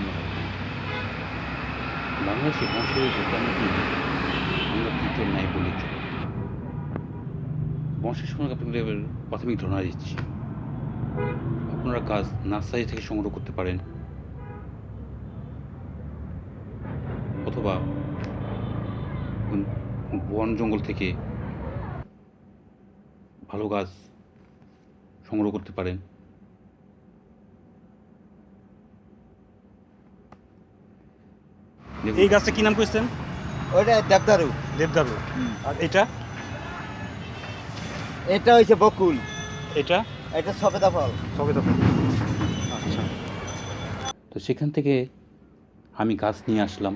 আমরা বাংলাদেশে বংশের মোটামুটি আমরা তৃতীয় ন্যায় বলে চলি। বংশের সঙ্গে আপনাদের প্রাথমিক ধারণা দিচ্ছি। আপনারা গাছ নার্সারি থেকে সংগ্রহ করতে পারেন। অথবা বন জঙ্গল থেকে ভালো গাছ সংগ্রহ করতে পারেন দেখুন, এই গাছটা কি নাম করেছেন ওইটা দেবদারু। দেবদারু। আর এটা? এটা হইছে বকুল। এটা? এটা সবেদা ফল। সবে তো আচ্ছা। তো সেখান থেকে আমি গাছ নিয়ে আসলাম।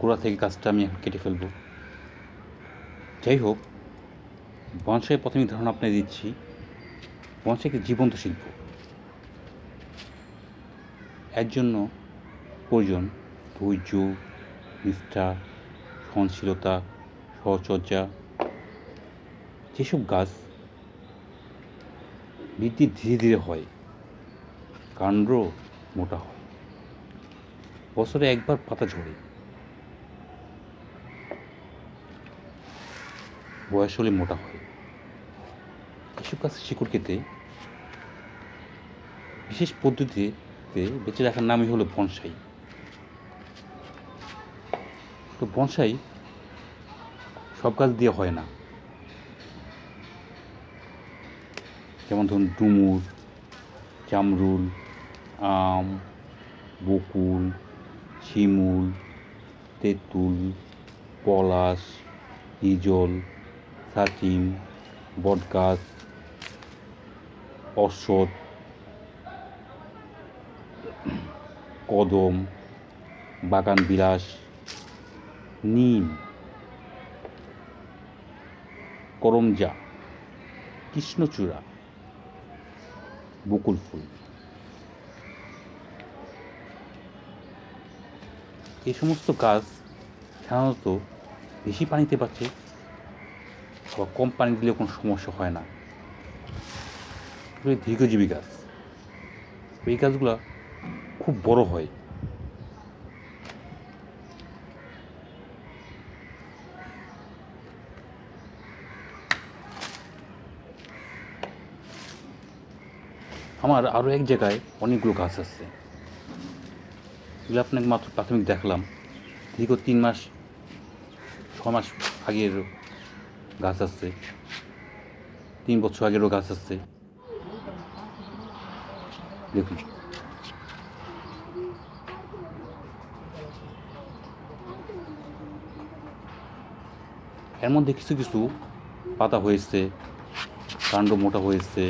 গোড়া থেকে গাছটা আমি কেটে ফেলব। যাই হোক বনসাই প্রাথমিক ধারণা আপনাকে দিচ্ছি বনসাই একটি জীবন্ত শিল্প। এর জন্য প্রয়োজন ধৈর্য, নিষ্ঠা, সহনশীলতা, সহচর্যা, যেসব গাছ বৃদ্ধি ধীরে ধীরে হয় কাণ্ড মোটা হয়। বছরে একবার পাতা ঝরে। বয়স হলে মোটা হয়। এসব গাছের শিকড় কেটে বিশেষ পদ্ধতিতে বেঁচে রাখার নামই হলো বনসাই। তো বনসাই সব গাছ দিয়ে হয় না। যেমন ধরুন ডুমুর, জামরুল, আম, বকুল, শিমুল, তেঁতুল, পলাশ হিজল সাটিম বটগাছ অশ্বত, কদম, বাগান বিলাস, নিম, করমজা, কৃষ্ণচূড়া বকুল ফুল। এই সমস্ত গাছ সাধারণত বেশি পানিতে পাচ্ছে কম পানি দিলেও কোনো সমস্যা হয় না। দীর্ঘজীবী গাছ। এই গাছগুলো খুব বড় হয়। আমার আরও এক জায়গায় অনেকগুলো গাছ আছে। এগুলো আপনাকে মাত্র প্রাথমিক দেখলাম। দীর্ঘ তিন মাস, ছ মাস আগের গাছ আছে। তিন বছর আগেরও গাছ আছে। দেখুন এর মধ্যে কিছু কিছু পাতা হয়েছে কাণ্ড মোটা হয়েছে।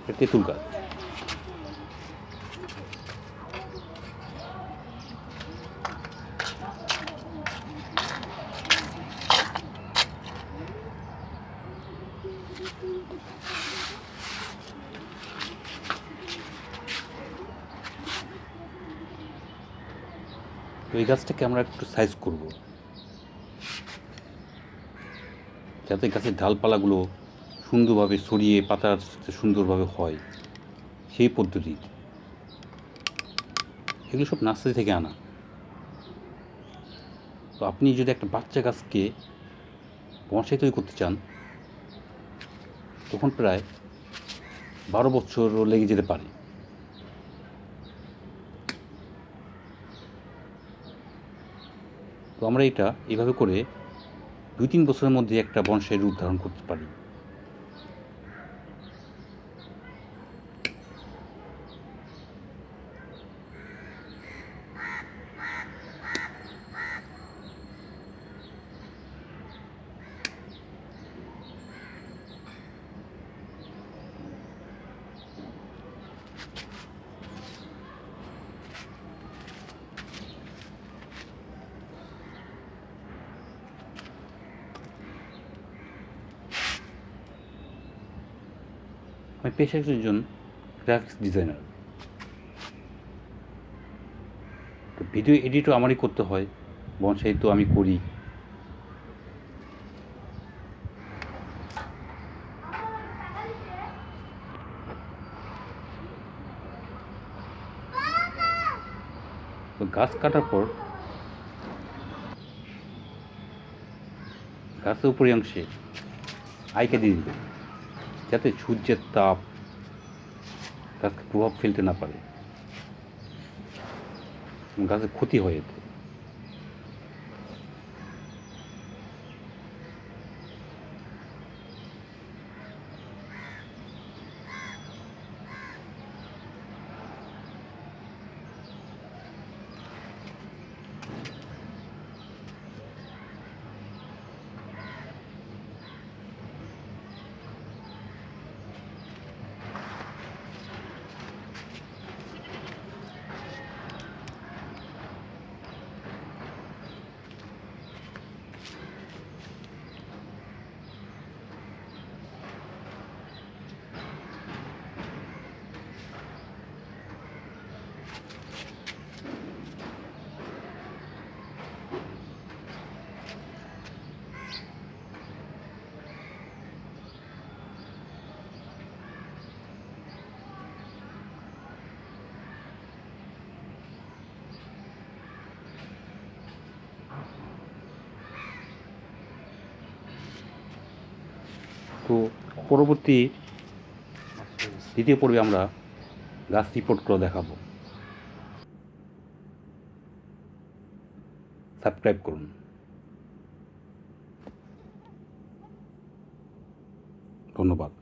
এটা তেঁতুল গাছ তো এই গাছটাকে আমরা একটু সাইজ করব। যাতে গাছের ডালপালাগুলো সুন্দরভাবে ছড়িয়ে পাতার সুন্দরভাবে হয়। সেই পদ্ধতি। এগুলো সব নার্সারি থেকে আনা। তো আপনি যদি একটা বাচ্চা গাছকে বনসাই তৈরি করতে চান, তখন প্রায় বারো বছরও লেগে যেতে পারে। তো আমরা এটা এভাবে করে দুই তিন বছরের মধ্যে একটা বনসাই রূপ ধারণ করতে পারি। আমি পেশায় একজন গ্রাফিক্স ডিজাইনার তো ভিডিও এডিটও আমারই করতে হয় এবং সেই তো আমি করি। গাছ কাটার পর গাছের উপরি অংশে আইকে দিয়ে দিবে। যাতে সূর্যের তাপ গাছকে প্রভাব ফেলতে না পারে গাছের ক্ষতি হয় এতে। তো পরবর্তী দ্বিতীয় পর্বে আমরা গাছ রিপোর্টগুলো দেখাবো। সাবস্ক্রাইব করুন। ধন্যবাদ।